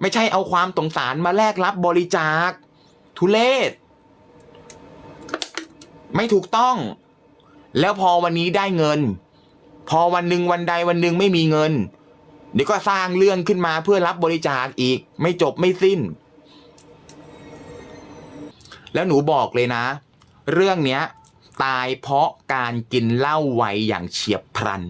ไม่ใช่เอาความสงสารมาแลกรับบริจาค ทุเลศไม่ถูกต้อง แล้วพอวันนี้ได้เงิน พอวันหนึ่งวันใดวันหนึ่งไม่มีเงิน เดี๋ยวก็สร้างเรื่องขึ้นมาเพื่อรับบริจาคอีก ไม่จบไม่สิ้น แล้วหนูบอกเลยนะ เรื่องเนี้ย ตายเพราะการกินเหล้าไวอย่างเฉียบพลัน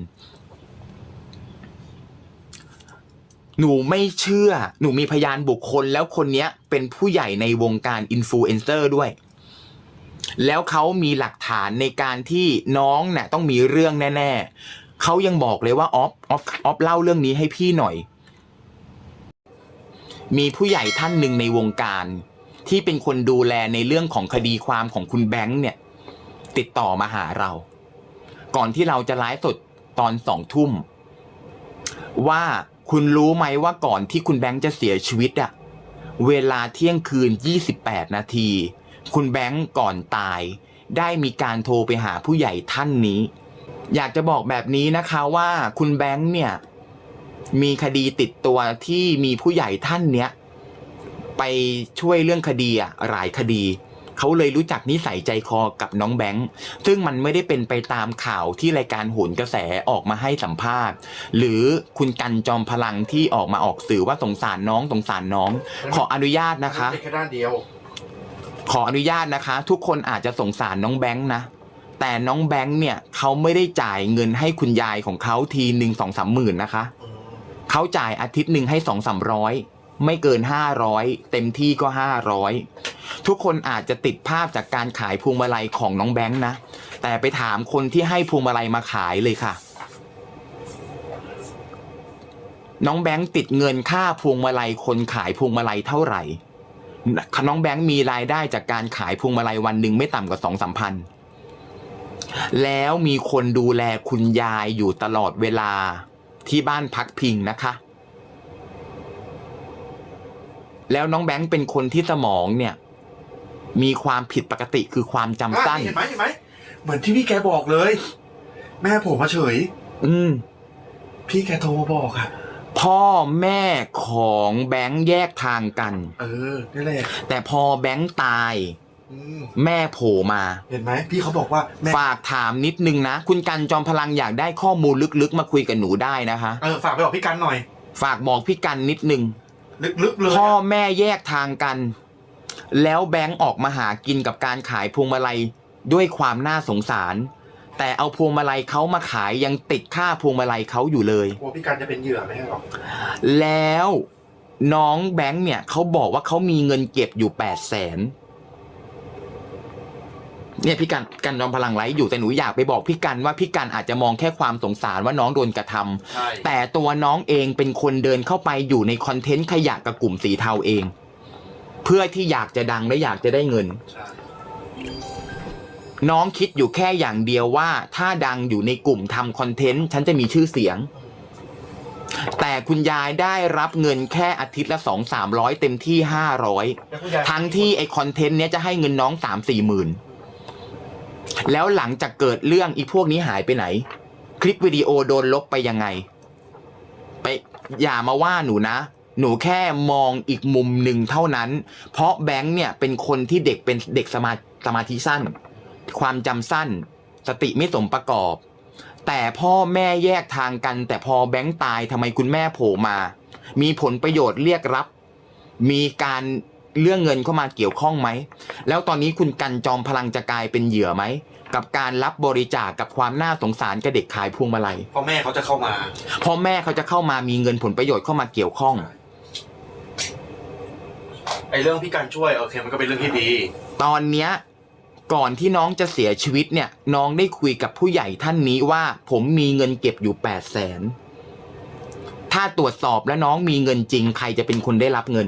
หนูไม่เชื่อ หนูมีพยานบุคคลแล้วคนเนี้ยเป็นผู้ใหญ่ในวงการอินฟลูเอนเซอร์ด้วย แล้วเขามีหลักฐานในการที่น้องเนี่ยต้องมีเรื่องแน่ ๆ เขายังบอกเลยว่าออฟออฟออฟเล่าเรื่องนี้ให้พี่หน่อย มีผู้ใหญ่ท่านหนึ่งในวงการ ที่เป็นคนดูแลในเรื่องของคดีความของคุณแบงค์เนี่ย ติดต่อมาหาเรา ก่อนที่เราจะไลฟ์สดตอนสองทุ่มว่า คุณรู้ไหมว่าก่อนที่คุณแบงค์จะเสียชีวิตอะเวลาเที่ยงคืน 28 นาที คุณแบงค์ก่อนตาย ได้มีการโทรไปหาผู้ใหญ่ท่านนี้ อยากจะบอกแบบนี้นะคะว่าคุณแบงค์เนี่ย มีคดีติดตัวที่มีผู้ใหญ่ท่านเนี้ย ไปช่วยเรื่องคดีอะหลายคดี เขาเลยรู้จักนิสัยใจคอกับน้องแบงค์ซึ่งมันไม่ได้เป็นไปตามข่าวที่รายการโหนกระแสออกมาให้สัมภาษณ์ หรือคุณกันจอมพลังที่ออกมาออกสื่อว่าสงสารน้องสงสารน้อง ขออนุญาตนะคะแค่ด้านเดียว ขออนุญาตนะคะ ทุกคนอาจจะสงสารน้องแบงค์นะแต่น้องแบงค์เนี่ยเขาไม่ได้จ่ายเงินให้คุณยายของเขาทีหนึ่งสองสามหมื่นนะคะเขาจ่ายอาทิตย์หนึ่งให้สองสามร้อย ไม่เกิน 500 เต็มที่ก็ 500 ทุกคนอาจจะติดภาพจากการขายพวงมาลัยของน้องแบงค์นะ แต่ไปถามคนที่ให้พวงมาลัยมาขายเลยค่ะ น้องแบงค์ติดเงินค่าพวงมาลัยคนขายพวงมาลัยเท่าไหร่ น้องแบงค์มีรายได้จากการขายพวงมาลัยวันหนึ่งไม่ต่ำกว่าสองสามพันแล้วมีคนดูแลคุณยายอยู่ตลอดเวลาที่บ้านพักพิงนะคะ แล้วน้องแบงค์เป็นคนที่สมองเนี่ย มีความผิดปกติคือความจำสั้นเห็นไหมเห็นไหมเหมือนที่พี่แกบอกเลย แม่ผมมาเฉย อืม พี่แกโทรมาบอกอะพ่อแม่ของแบงค์แยกทางกัน เออนี่แหละแต่พอแบงค์ตายมแม่โผล่มา เห็นไหมพี่เขาบอกว่าฝากถามนิดนึงนะ คุณกันจอมพลังอยากได้ข้อมูลลึกๆ มาคุยกับหนูได้นะคะ เออฝากไปบอกพี่กันหน่อย ฝากบอกพี่กันนิดนึง ลึกๆเลยพ่อแม่แยกทางกัน แล้วแบงค์ออกมาหากินกับการขายพวงมาลัยด้วยความน่าสงสาร แต่เอาพวงมาลัยเขามาขายยังติดค่าพวงมาลัยเขาอยู่เลยพี่การจะเป็นเหยื่อไหมครับแล้วน้องแบงค์เนี่ยเขาบอกว่าเขามีเงินเก็บอยู่แปดแสน เนี่ยพี่กันกันจอมพลังไลฟ์อยู่แต่หนูอยากไปบอกพี่กันว่าพี่กันอาจจะมองแค่ความสงสารว่าน้องโดนกระทำใแต่ตัวน้องเองเป็นคนเดินเข้าไปอยู่ในคอนเทนต์ขยะกับกลุ่มสีเทาเอง เพื่อที่อยากจะดังและอยากจะได้เงินน้องคิดอยู่แค่อย่างเดียวว่า ถ้าดังอยู่ในกลุ่มทำคอนเทนต์ฉันจะมีชื่อเสียง แต่คุณยายได้รับเงินแค่อาทิตย์ละสองสามร้อยเต็มที่ห้าร้อยทั้งที่ไอคอนเทนต์เนี้ยจะให้เงินน้องสามสี่หมื่น แล้วหลังจากเกิดเรื่องอีพวกนี้หายไปไหน คลิปวิดีโอโดนลบไปยังไง ไปอย่ามาว่าหนูนะ หนูแค่มองอีกมุมหนึ่งเท่านั้น เพราะแบงค์เนี่ยเป็นคนที่เด็กเป็นเด็กสมาสมาธิสั้น ความจำสั้น สติไม่สมประกอบ แต่พ่อแม่แยกทางกัน แต่พอแบงค์ตายทำไมคุณแม่โผล่มา มีผลประโยชน์เรียกรับ มีการ เรื่องเงินเข้ามาเกี่ยวข้องไหม แล้วตอนนี้คุณกันจอมพลังจะกลายเป็นเหยื่อไหม กับการรับบริจาคกกับความน่าสงสารกับเด็กขายพวงมาลัยพ่อแม่เขาจะเข้ามา พ่อแม่เขาจะเข้ามามีเงินผลประโยชน์เข้ามาเกี่ยวข้อง ไอ้เรื่องพี่การช่วยโอเคมันก็เป็นเรื่องที่ดี ตอนเนี้ยก่อนที่น้องจะเสียชีวิตเนี่ย น้องได้คุยกับผู้ใหญ่ท่านนี้ว่า ผมมีเงินเก็บอยู่แปดแสนถ้าตรวจสอบแล้วน้องมีเงินจริงใครจะเป็นคนได้รับเงิน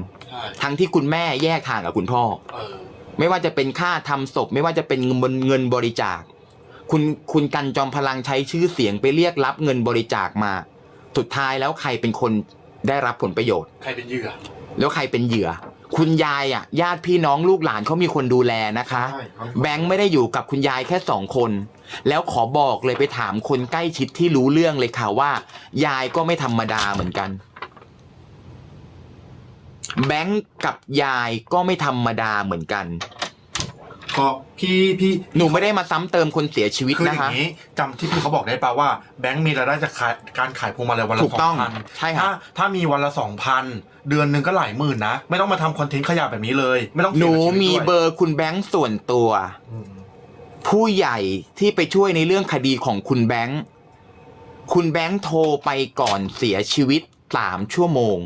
ทั้งที่คุณแม่แยกทางกับคุณพ่อ ไม่ว่าจะเป็นค่าทำศพ ไม่ว่าจะเป็นเงินบริจาค คุณคุณกันจอมพลังใช้ชื่อเสียงไปเรียกรับเงินบริจาคมา สุดท้ายแล้วใครเป็นคนได้รับผลประโยชน์ ใครเป็นเหยื่อ แล้วใครเป็นเหยื่อ คุณยายอะ ญาติพี่น้องลูกหลานเขามีคนดูแลนะคะ แบงค์ไม่ได้อยู่กับคุณยายแค่สองคน แล้วขอบอกเลยไปถามคนใกล้ชิดที่รู้เรื่องเลยค่ะว่า ยายก็ไม่ธรรมดาเหมือนกัน แบงค์กับยายก็ไม่ธรรมดาเหมือนกันก็พี่พี่หนูไม่ได้มาซ้ำเติมคนเสียชีวิตคืออนะคะย่างนี้จำที่พี่เขาบอกได้ป่าว่าแบงค์มีรายได้จากขายการขายพวงมาลัยวันละถูสกองต้องพันใช่ครับ ถ้าถ้ามีวันละสองพันเดือนหนึ่งก็หลายหมื่นนะ ไม่ต้องมาทำคอนเทนต์ขยะแบบนี้เลย ไม่ต้องหเสี่ยนูงกับชีวิตมีด้วยเบอร์คุณแบงค์ส่วนตัว อืมผู้ใหญ่ที่ไปช่วยในเรื่องคดีของคุณแบงค์ คุณแบงค์โทรไปก่อนเสียชีวิตสามชั่วโมง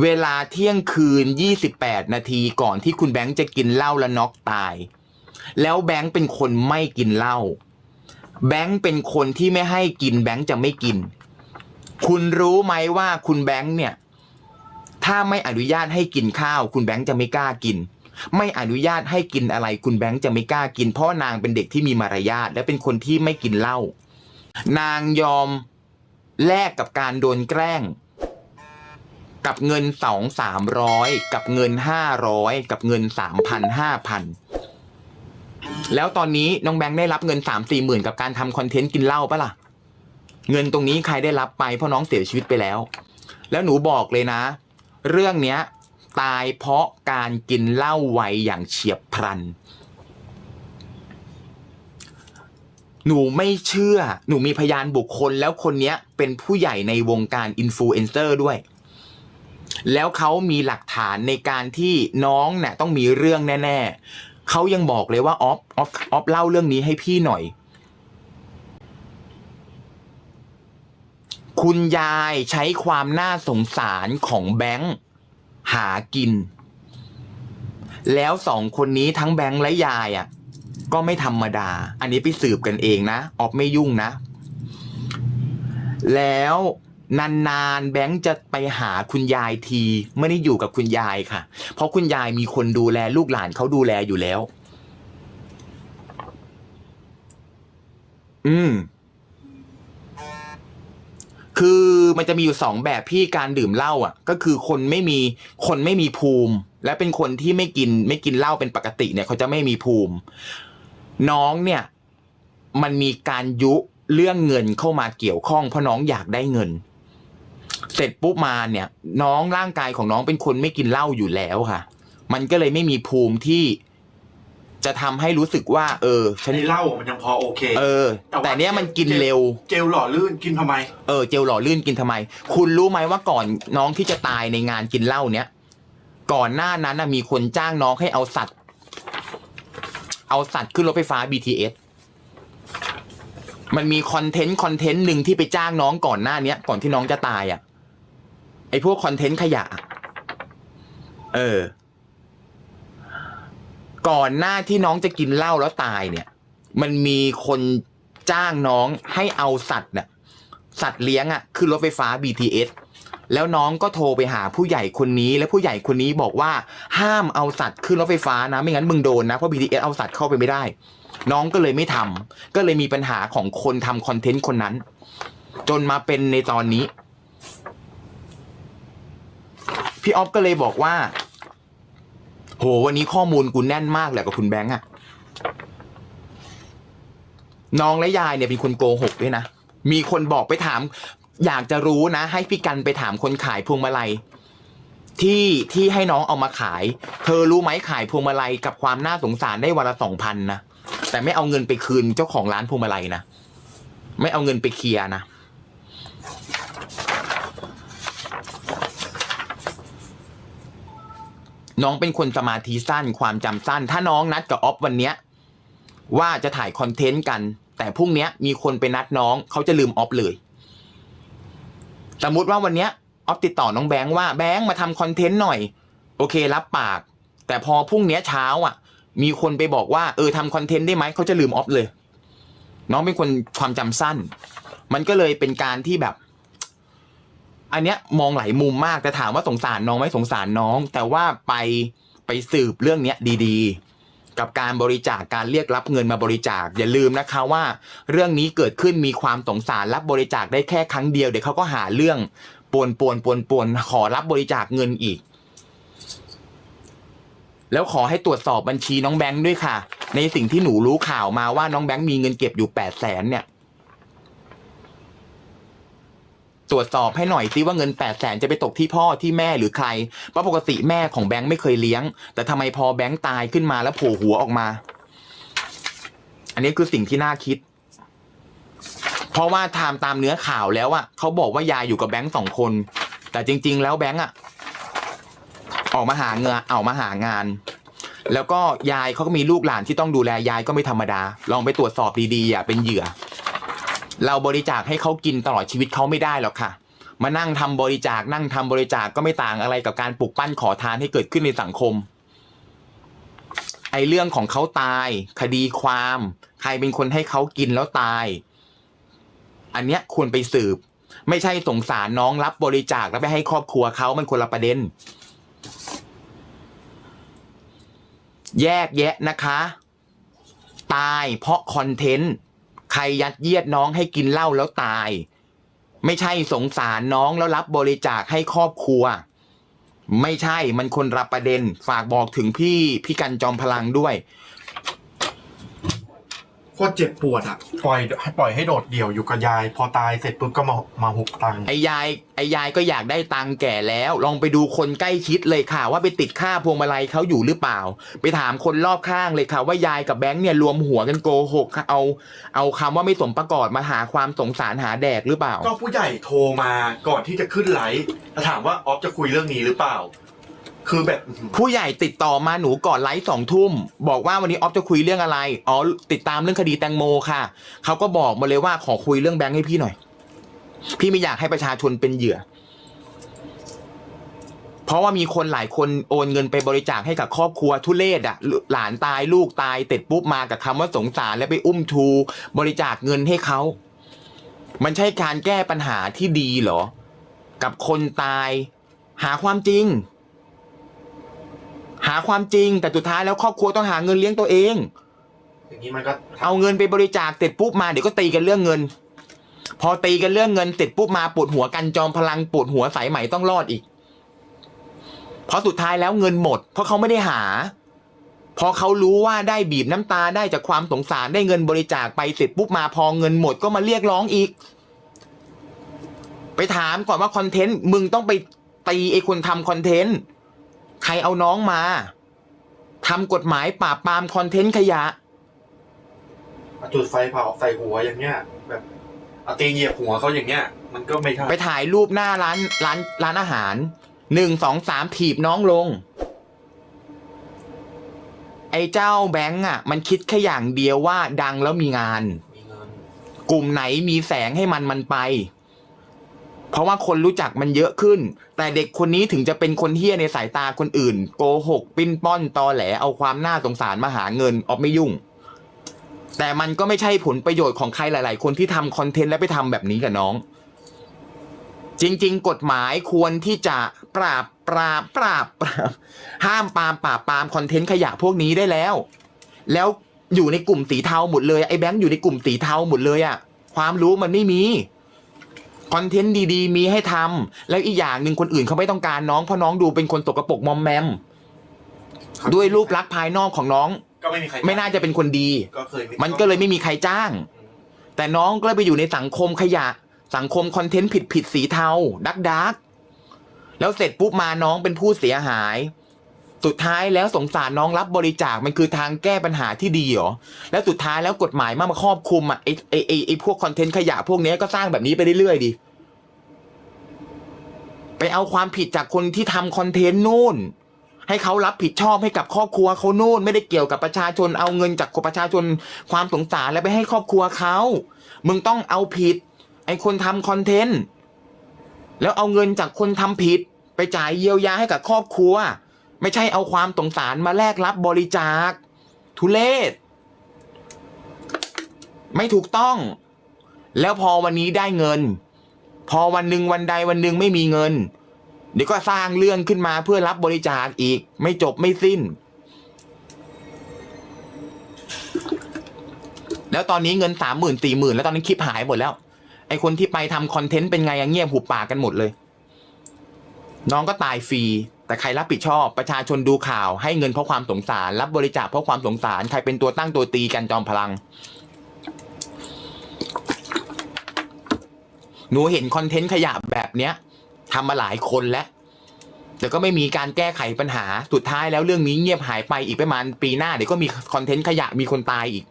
เวลาเที่ยงคืน 28 นาทีก่อนที่คุณแบงค์จะกินเหล้าและน็อกตาย แล้วแบงค์เป็นคนไม่กินเหล้า แบงค์เป็นคนที่ไม่ให้กินแบงค์จะไม่กิน คุณรู้ไหมว่าคุณแบงค์เนี่ย ถ้าไม่อนุญาตให้กินข้าว คุณแบงค์จะไม่กล้ากิน ไม่อนุญาตให้กินอะไร คุณแบงค์จะไม่กล้ากิน เพราะนางเป็นเด็กที่มีมารยาทและเป็นคนที่ไม่กินเหล้า นางยอมแลกกับการโดนแกล้ง กับเงินสองสามร้อยกับเงินห้าร้อยกับเงินสามพันห้าพันแล้วตอนนี้น้องแบงค์ได้รับเงินสามสี่หมื่นกับการทำคอนเทนต์กินเหล้าปะล่ะ เงินตรงนี้ใครได้รับไปเพราะน้องเสียชีวิตไปแล้ว แล้วหนูบอกเลยนะ เรื่องเนี้ยตายเพราะการกินเหล้าไวอย่างเฉียบพลัน หนูไม่เชื่อ หนูมีพยานบุคคลแล้วคนนี้เป็นผู้ใหญ่ในวงการอินฟลูเอนเซอร์ด้วย แล้วเขามีหลักฐานในการที่น้องเนี่ยต้องมีเรื่องแน่ ๆ เขายังบอกเลยว่าออฟออฟออฟเล่าเรื่องนี้ให้พี่หน่อย คุณยายใช้ความน่าสงสารของแบงค์หากิน แล้วสองคนนี้ทั้งแบงค์และยายอะ ก็ไม่ธรรมดา อันนี้ไปสืบกันเองนะออกไม่ยุ่งนะ แล้ว นานๆแบงค์จะไปหาคุณยายทีไม่ได้อยู่กับคุณยายค่ะ เพราะคุณยายมีคนดูแลลูกหลานเขาดูแลอยู่แล้ว อืม คือมันจะมีอยู่สองแบบพี่การดื่มเหล้าอะ ก็คือคนไม่มีคนไม่มีภูมิ และเป็นคนที่ไม่กิน ไม่กินเหล้าเป็นปกติเนี่ยเขาจะไม่มีภูมิ น้องเนี่ย มันมีการยุเรื่องเงินเข้ามาเกี่ยวข้องเพราะน้องอยากได้เงิน เสร็จปุ๊บมาเนี่ย น้องร่างกายของน้องเป็นคนไม่กินเหล้าอยู่แล้วค่ะ มันก็เลยไม่มีภูมิที่จะทำให้รู้สึกว่า เออฉัอันนนี้เหล้ามันยังพอโอเค เออแต่ว่าแต่เนี้ยมันกินเร็ว เจลหล่อลื่นกินทำไม เออเจลหล่อลื่นกินทำไม คุณรู้ไหมว่าก่อนน้องที่จะตายในงานกินเหล้าเนี้ยก่อนหน้านั้นนะมีคนจ้างน้องให้เอาสัตว์ เอาสัตว์ขึ้นรถไฟฟ้า BTS มันมีคอนเทนต์คอนเทนต์หนึ่งที่ไปจ้างน้องก่อนหน้าเนี้ย ก่อนที่น้องจะตายอะ่ะ ไอ้พวกคอนเทนต์ขยะ เออ ก่อนหน้าที่น้องจะกินเหล้าแล้วตายเนี่ย มันมีคนจ้างน้องให้เอาสัตว์เนี่ยสัตว์เลี้ยงอะ่ะขึ้นรถไฟฟ้า BTS แล้วน้องก็โทรไปหาผู้ใหญ่คนนี้และผู้ใหญ่คนนี้บอกว่าห้ามเอาสัตว์ขึ้นรถไฟฟ้านะ ไม่งั้นมึงโดนนะ เพราะ BTS เอาสัตว์เข้าไปไม่ได้ น้องก็เลยไม่ทำก็เลยมีปัญหาของคนทำคอนเทนต์คนนั้น จนมาเป็นในตอนนี้ พี่ออฟก็เลยบอกว่า โหวันนี้ข้อมูลกูแน่นมากแหละกับคุณแบงค์อะน้องและยายเนี่ยเป็นคนโกหกด้วยนะ มีคนบอกไปถาม อยากจะรู้นะ ให้พี่กันไปถามคนขายพวงมาลัยที่ที่ให้น้องเอามาขาย เธอรู้ไหมขายพวงมาลัยกับความน่าสงสารได้วันละสองพันนะ แต่ไม่เอาเงินไปคืนเจ้าของร้านพวงมาลัยนะ ไม่เอาเงินไปเคลียร์นะ น้องเป็นคนสมาธิสั้นความจำสั้น ถ้าน้องนัดกับออฟวันเนี้ยว่าจะถ่ายคอนเทนต์กัน แต่พรุ่งนี้มีคนไปนัดน้องเขาจะลืมออฟเลย สมมุติว่าวันเนี้ยออฟติดต่อน้องแบงค์ว่าแบงค์มาทำคอนเทนต์หน่อย โอเครับปาก แต่พอพรุ่งนี้เช้าอะ มีคนไปบอกว่าเออทำคอนเทนต์ได้ไหมเขาจะลืมออฟเลย น้องเป็นคนความจำสั้น มันก็เลยเป็นการที่แบบ อันเนี้ยมองหลายมุมมากแต่ถามว่าสงสารน้องไหมสงสารน้อง แต่ว่าไปไปสืบเรื่องเนี้ยดีๆ กับการบริจาคการเรียกรับเงินมาบริจาคอย่าลืมนะคะว่า เรื่องนี้เกิดขึ้นมีความสงสารรับบริจาคได้แค่ครั้งเดียวเดี๋ยวเขาก็หาเรื่องปวนปวนปวนปวนขอรับบริจาคเงินอีก แล้วขอให้ตรวจสอบบัญชีน้องแบงค์ด้วยค่ะ ในสิ่งที่หนูรู้ข่าวมาว่าน้องแบงค์มีเงินเก็บอยู่แปดแสนเนี่ย ตรวจสอบให้หน่อยซิว่าเงินแปดแสนจะไปตกที่พ่อที่แม่หรือใครเพราะปกติแม่ของแบงค์ไม่เคยเลี้ยง แต่ทำไมพอแบงค์ตายขึ้นมาแล้วโผล่หัวออกมา อันนี้คือสิ่งที่น่าคิด เพราะว่าตามตามเนื้อข่าวแล้วอะเขาบอกว่ายายอยู่กับแบงค์สองคน แต่จริง ๆ แล้วแบงค์อะออกมาหาเงินออกมาหางาน แล้วก็ยายเขาก็มีลูกหลานที่ต้องดูแลยายก็ไม่ธรรมดา ลองไปตรวจสอบดีๆอย่าเป็นเหยื่อ เราบริจาคให้เขากินตลอดชีวิตเขาไม่ได้หรอกค่ะ มานั่งทำบริจาคนั่งทำบริจาคก็ไม่ต่างอะไรกับการปลุกปั้นขอทานให้เกิดขึ้นในสังคม ไอเรื่องของเขาตาย คดีความ ใครเป็นคนให้เขากินแล้วตาย อันเนี้ยควรไปสืบ ไม่ใช่สงสารน้องรับบริจาคแล้วไปให้ครอบครัวเขามันคนละประเด็น แยกแยะนะคะ ตายเพราะคอนเทนต์ ใครยัดเยียดน้องให้กินเหล้าแล้วตาย ไม่ใช่สงสารน้องแล้วรับบริจาคให้ครอบครัว ไม่ใช่มันคนรับประเด็น ฝากบอกถึงพี่พี่กันจอมพลังด้วย โคตรเจ็บปวดอะ ปล่อยให้ปล่อยให้โดดเดี่ยวอยู่กับยาย พอตายเสร็จปุ๊บก็มามาหุบตังค์ไอ้ยายไอ้ยายก็อยากได้ตังค์แก่แล้ว ลองไปดูคนใกล้ชิดเลยค่ะ ว่าไปติดค่าพวงมาลัยเขาอยู่หรือเปล่า ไปถามคนรอบข้างเลยค่ะ ว่ายายกับแบงค์เนี่ยรวมหัวกันโกหกค่ะเอา เอาคำว่าไม่สมประกอบมาหาความสงสารหาแดกหรือเปล่า ก็ผู้ใหญ่โทรมาก่อนที่จะขึ้นไลฟ์แล้วถามว่าออฟจะคุยเรื่องนี้หรือเปล่า คือแบบ ผู้ใหญ่ติดต่อมาหนูก่อนไลฟ์สองทุ่ม บอกว่าวันนี้ออฟจะคุยเรื่องอะไร อ๋อ ติดตามเรื่องคดีแตงโมค่ะ เขาก็บอกมาเลยว่าขอคุยเรื่องแบงค์ให้พี่หน่อย พี่ไม่อยากให้ประชาชนเป็นเหยื่อ เพราะว่ามีคนหลายคนโอนเงินไปบริจาคให้กับครอบครัวทุเลศอะ หลานตายลูกตายเสร็จปุ๊บมากับคำว่าสงสารแล้วไปอุ้มชูบริจาคเงินให้เขา มันใช่การแก้ปัญหาที่ดีเหรอ กับคนตาย หาความจริง หาความจริง แต่สุดท้ายแล้วครอบครัวต้องหาเงินเลี้ยงตัวเอง อย่างนี้มันก็เอาเงินไปบริจาคเสร็จปุ๊บมาเดี๋ยวก็ตีกันเรื่องเงิน พอตีกันเรื่องเงินเสร็จปุ๊บมาปวดหัวกันจอมพลังปวดหัวสายใหม่ต้องรอดอีก เพราะสุดท้ายแล้วเงินหมด เพราะเขาไม่ได้หา พอเขารู้ว่าได้บีบน้ำตาได้จากความสงสารได้เงินบริจาคไปเสร็จปุ๊บมาพอเงินหมดก็มาเรียกร้องอีก ไปถามก่อนว่าคอนเทนต์มึงต้องไปตีไอ้คนทำคอนเทนต์ ใครเอาน้องมาทำกฎหมายปราบปรามคอนเทนต์ขยะ จุดไฟเผาใส่หัวอย่างเงี้ย แบบเอาตีนเหยียบหัวเขาอย่างเงี้ย มันก็ไม่ใช่ไปถ่ายรูปหน้าร้านร้านร้านอาหารหนึ่งสองสามถีบน้องลง ไอ้เจ้าแบงก์อะ มันคิดแค่อย่างเดียวว่าดังแล้วมีงาน มีเงิน กลุ่มไหนมีแสงให้มันมันไป เพราะว่าคนรู้จักมันเยอะขึ้น แต่เด็กคนนี้ถึงจะเป็นคนเฮี้ยในสายตาคนอื่น โกหก ปิ้นป้อนตอแหลเอาความน่าสงสารมาหาเงินออกไม่ยุ่ง แต่มันก็ไม่ใช่ผลประโยชน์ของใครหลาย ๆ คนที่ทำคอนเทนต์และไปทำแบบนี้กับน้อง จริง ๆ กฎหมายควรที่จะปราบปรามปราบปรามห้ามปรามปราบปรามคอนเทนต์ขยะพวกนี้ได้แล้ว แล้วอยู่ในกลุ่มสีเทาหมดเลยไอ้แบงค์อยู่ในกลุ่มสีเทาหมดเลยอะความรู้มันไม่มี คอนเทนต์ดีๆ มีให้ทำแล้วอีกอย่างหนึ่งคนอื่นเขาไม่ต้องการน้องเพราะน้องดูเป็นคนตกกระปรกมอมแมม ด้วยรูปลักษณ์ภายนอกของน้อง ก็ไม่มีใครไม่น่าจะเป็นคนดี ก็เคยมันก็เลยไม่มีใครจ้าง แต่น้องก็เลยไปอยู่ในสังคมขยะ สังคมคอนเทนต์ผิดผิดๆสีเทา ดักดักแล้วเสร็จปุ๊บมาน้องเป็นผู้เสียหาย สุดท้ายแล้วสงสารน้องรับบริจาคมันคือทางแก้ปัญหาที่ดีเหรอ แล้วสุดท้ายแล้วกฎหมายมามาครอบคลุมอะไอไอไอไอพวกคอนเทนต์ขยะพวกนี้ก็สร้างแบบนี้ไปเรื่อยๆดิ ไปเอาความผิดจากคนที่ทำคอนเทนต์นู่น ให้เขารับผิดชอบให้กับครอบครัวเขานู่น ไม่ได้เกี่ยวกับประชาชนเอาเงินจากประชาชนความสงสารแล้วไปให้ครอบครัวเขามึงต้องเอาผิด ไอ้คนทำคอนเทนต์แล้วเอาเงินจากคนทำผิด ไปจ่ายเยียวยาให้กับครอบครัว ไม่ใช่เอาความสงสารมาแลกรับบริจาค ทุเลศไม่ถูกต้อง แล้วพอวันนี้ได้เงิน พอวันหนึ่งวันใดวันหนึ่งไม่มีเงิน เดี๋ยวก็สร้างเรื่องขึ้นมาเพื่อรับบริจาคอีก ไม่จบไม่สิ้น แล้วตอนนี้เงินสามหมื่นสี่หมื่นแล้วตอนนี้คลิปหายหมดแล้ว ไอคนที่ไปทำคอนเทนต์เป็นไงเงียบหุบปากกันหมดเลย น้องก็ตายฟรี แต่ใครรับผิดชอบประชาชนดูข่าวให้เงินเพราะความสงสาร รับบริจาคเพราะความสงสาร ใครเป็นตัวตั้งตัวตีกันจอมพลัง หนูเห็นคอนเทนต์ขยะแบบเนี้ยทำมาหลายคนแล้ว แต่ก็ไม่มีการแก้ไขปัญหาสุดท้ายแล้วเรื่องนี้เงียบหายไปอีกประมาณปีหน้าเดี๋ยวก็มีคอนเทนต์ขยะมีคนตายอีก